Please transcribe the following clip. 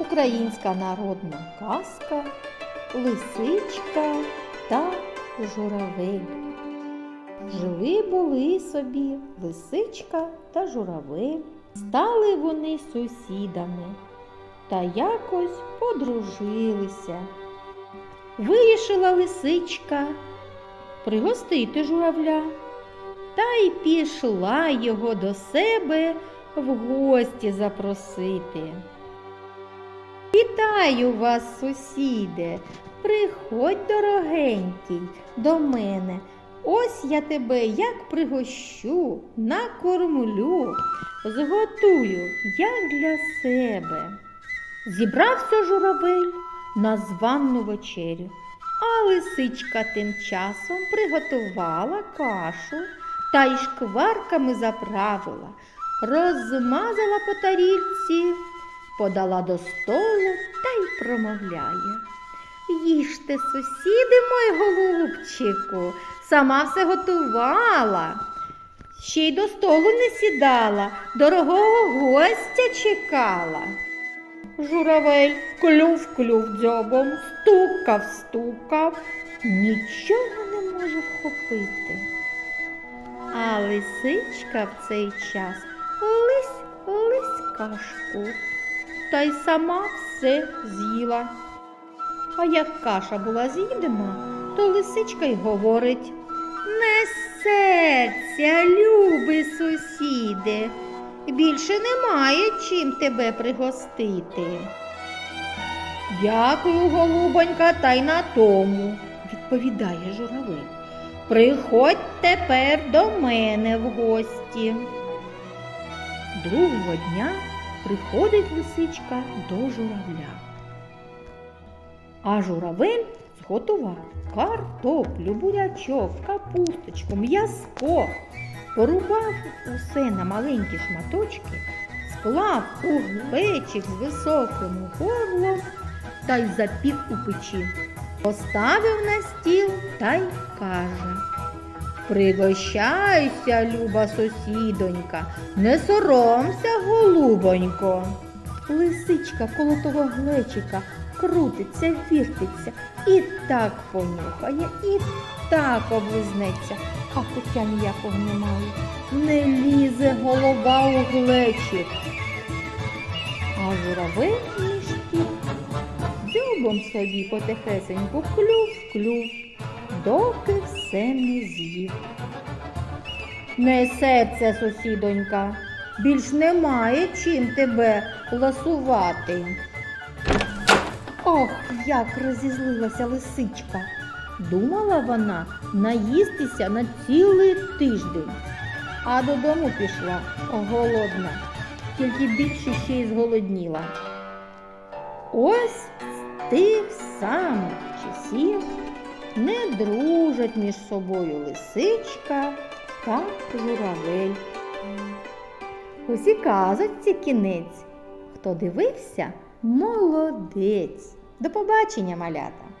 Українська народна казка, лисичка та журавель. Жили були собі лисичка та журавель. Стали вони сусідами та якось подружилися. Вирішила лисичка пригостити журавля та й пішла його до себе в гості запросити. Вітаю вас, сусіде, приходь, дорогенький, до мене. Ось я тебе як пригощу, накормлю, зготую, як для себе. Зібрався журавель на званну вечерю, а лисичка тим часом приготувала кашу та й шкварками заправила, розмазала по тарілці, подала до столу та й промовляє. Їжте, сусіди, мой голубчику, сама все готувала. Ще й до столу не сідала, дорогого гостя чекала. Журавель клюв-клюв дзьобом, стукав, стукав, нічого не може вхопити. А лисичка в цей час лись лись кашку, та й сама все з'їла. А як каша була з'їдена, то лисичка й говорить Не серця, любий сусіде, більше немає чим тебе пригостити. Дякую, голубонька, та й на тому, відповідає журавель. Приходь тепер до мене в гості. Другого дня приходить лисичка до журавля. А журавель зготував картоплю, бурячок, капусточку, м'язко, порубав усе на маленькі шматочки, склав у глечик з високим горлом та й запік у печі. Поставив на стіл та й каже. Пригощайся, люба сусідонька, не соромся, голубонько. Лисичка коло того глечика крутиться, віртиться, і так понюхає, і так облизнеться, а пуття ніякого немає. Не лізе голова у глечик. А журавель між тим дзьобом собі потихесеньку клюв-клюв, доки все не з'їв. Не серце, сусідонька, більш немає чим тебе ласувати. Ох, як розізлилася лисичка. Думала вона наїстися на цілий тиждень, а додому пішла голодна, тільки більше ще й зголодніла. Ось з тих самих часів не дружать між собою лисичка та журавель. Усі казочці кінець. Хто дивився, молодець. До побачення, малята!